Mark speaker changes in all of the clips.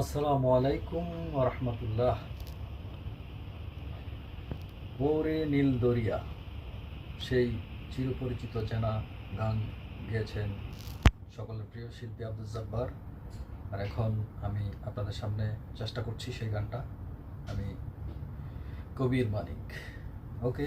Speaker 1: আসসালামু আলাইকুম রহমতুল্লাহ ওরে নীল দরিয়া, সেই চিরপরিচিত চেনা গান গেয়েছেন সকলের প্রিয় শিল্পী আব্দুল জব্বার। আর এখন আমি আপনাদের সামনে চেষ্টা করছি সেই গানটা। আমি কবির মানিক। ওকে?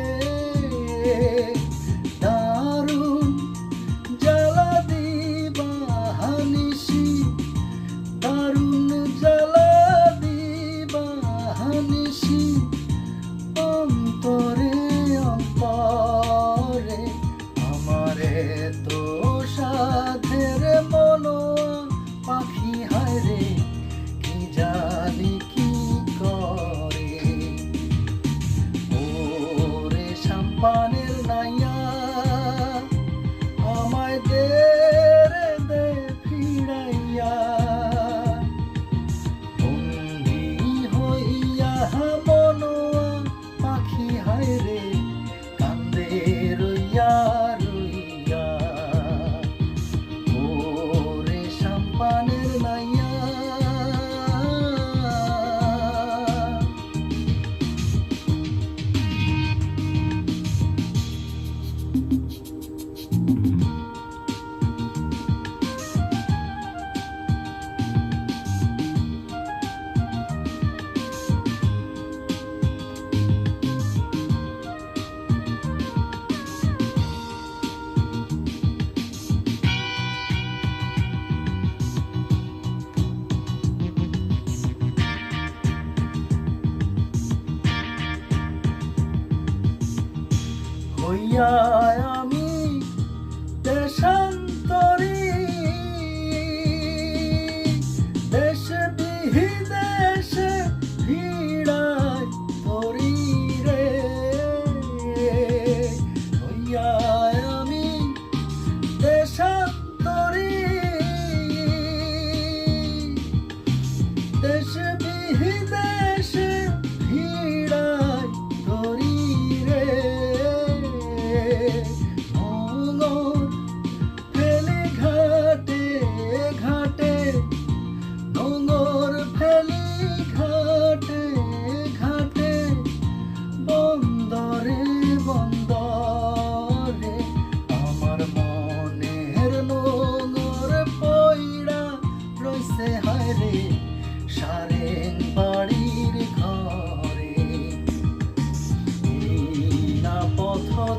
Speaker 1: money. yeah.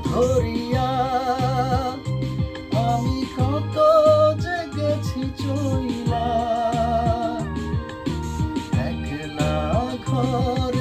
Speaker 1: ধরিয়া আমি কত যে গেছি চইলা একলা ঘর